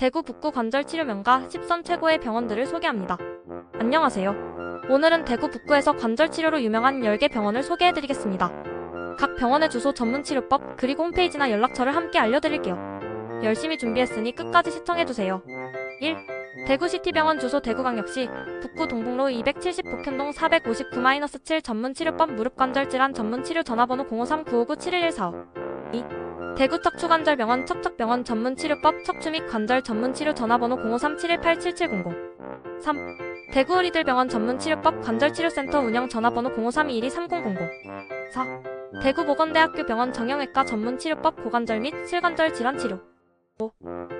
대구 북구 관절 치료 명가 10선 최고의 병원들을 소개합니다. 안녕하세요. 오늘은 대구 북구에서 관절 치료로 유명한 10개 병원을 소개해드리겠습니다. 각 병원의 주소 전문 치료법 그리고 홈페이지나 연락처를 함께 알려드릴게요. 열심히 준비했으니 끝까지 시청해주세요. 1. 대구시티병원 주소 대구광역시 북구 동북로 270 북현동 459-7 전문 치료법 무릎 관절 질환 전문 치료 전화번호 053-959-71145 2. 대구 척추관절병원 척척병원 전문 치료법 척추 및 관절 전문 치료 전화번호 053-718-7700 3. 대구 어리들병원 전문 치료법 관절치료센터 운영 전화번호 053-212-3000 4. 대구 보건대학교 병원 정형외과 전문 치료법 고관절 및 실관절 질환 치료 5.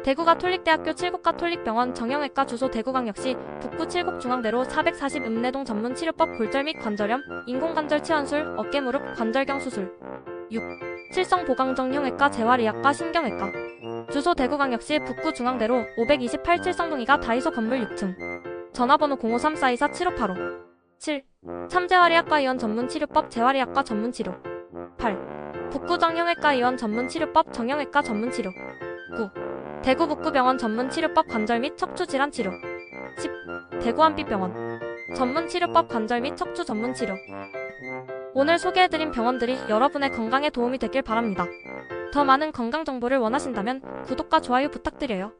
대구 가톨릭대학교 칠곡가톨릭병원 정형외과 주소 대구광역시 북구 칠곡중앙대로 440 읍내동 전문 치료법 골절 및 관절염, 인공관절 치환술, 어깨 무릎 관절경 수술 6. 칠성 보강정형외과 재활의학과 신경외과 주소 대구광역시 북구 중앙대로 528 칠성동이가 다이소 건물 6층 전화번호 053-424-7585 7. 참재활의학과 의원 전문 치료법 재활의학과 전문 치료 8. 북구 정형외과 의원 전문 치료법 정형외과 전문 치료 9. 대구 북구병원 전문 치료법 관절 및 척추 질환 치료 10. 대구 한빛병원 전문 치료법 관절 및 척추 전문 치료 오늘 소개해드린 병원들이 여러분의 건강에 도움이 되길 바랍니다. 더 많은 건강 정보를 원하신다면 구독과 좋아요 부탁드려요.